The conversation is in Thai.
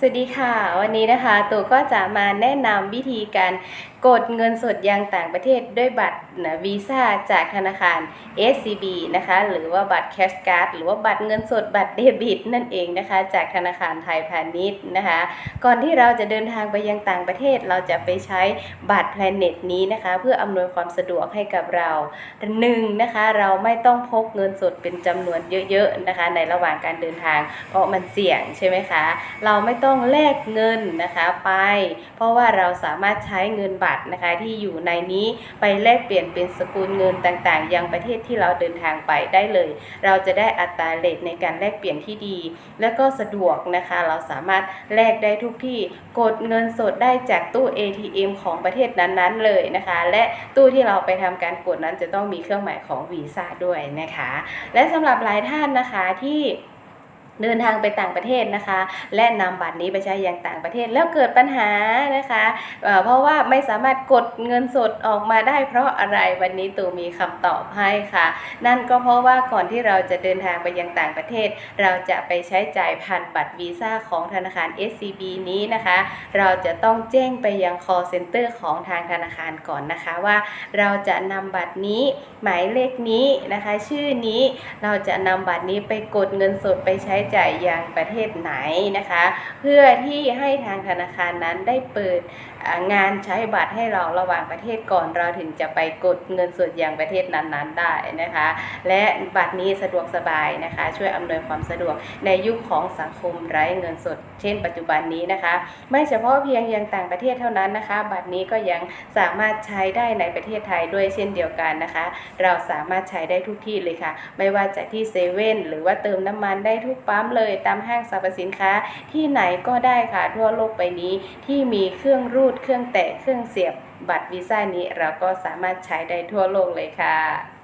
สวัสดีค่ะ วันนี้นะคะตู่ก็จะมาแนะนำวิธีการกดเงินสดยังต่างประเทศด้วยบัตรนะวีซ่าจากธนาคาร SCB นะคะ หรือว่าบัตรแคชการ์ดหรือว่าบัตรเงินสดบัตรเดบิต นั่นเองนะคะ จากธนาคารไทยพาณิชย์นะคะ ก่อนที่เราจะเดินทางไปยังต่างประเทศ เราจะไปใช้บัตรแพลเน็ตนี้นะคะ เพื่ออำนวยความสะดวกให้กับเราหนึ่งนะคะ เราไม่ต้องพกเงินสดเป็นจำนวนเยอะๆนะคะ ในระหว่างการเดินทางเพราะมันเสี่ยงใช่ไหมคะ เราไม่ต้อง้องแลกเงินนะคะไป เพราะว่าเราสามารถใช้เงินบัตรนะคะที่อยู่ในนี้ไปแลกเปลี่ยนเป็นสกุลเงินต่างๆ ยังประเทศที่เราเดินทางไปได้เลย เราจะได้อัตราเรทในการแลกเปลี่ยนที่ดี และก็สะดวกนะคะ เราสามารถแลกได้ทุกที่กดเงินสดได้จากตู้ ATM ของประเทศนั้นๆเลยนะคะ และตู้ที่เราไปทำการกดนั้นจะต้องมีเครื่องหมายของวีซ่าด้วยนะคะ และสำหรับหลายท่านนะคะที่ เดินทางไปต่างประเทศนะคะ และนำบัตรนี้ไปใช้ยังต่างประเทศแล้วเกิดปัญหานะคะเเพราะว่าไม่สามารถกดเงินสดออกมาได้เพราะอะไรวันนี้ตูมีคำตอบให้ค่ะ นั่นก็เพราะว่าก่อนที่เราจะเดินทางไปยังต่างประเทศ เราจะไปใช้จ่ายผ่านบัตรวีซ่าของธนาคาร SCB นี้นะคะ เราจะต้องแจ้งไปยัง call center ของทางธนาคารก่อนนะคะว่า เราจะนำบัตรนี้หมายเลขนี้นะคะ ชื่อนี้เราจะนำบัตรนี้ไปกดเงินสดไปใช้จ่ายยังประเทศไหนนะคะ เพื่อที่ให้ทางธนาคารนั้นได้เปิดงานใช้บัตรให้เราระหว่างประเทศก่อนเราถึงจะไปกดเงินสดยังประเทศนั้นๆได้นะคะ และบัตรนี้สะดวกสบายนะคะ ช่วยอำนวยความสะดวกในยุคของสังคมไร้เงินสด เช่น ปัจจุบันนี้นะคะ ไม่เฉพาะเพียงยังต่างประเทศเท่านั้นนะคะ บัตรนี้ก็ยังสามารถใช้ได้ในประเทศไทยด้วยเช่นเดียวกันนะคะ เราสามารถใช้ได้ทุกที่เลยค่ะ ไม่ว่าจะที่เซเว่นหรือว่าเติมน้ำมันได้ทุกปั๊มเลยตามห้างสรรพสินค้าที่ไหนก็ได้ค่ะทั่วโลกใบนี้ ที่มีเครื่องรูดเครื่องแตะเครื่องเสียบบัตรวีซ่านี้เราก็สามารถใช้ได้ทั่วโลกเลยค่ะ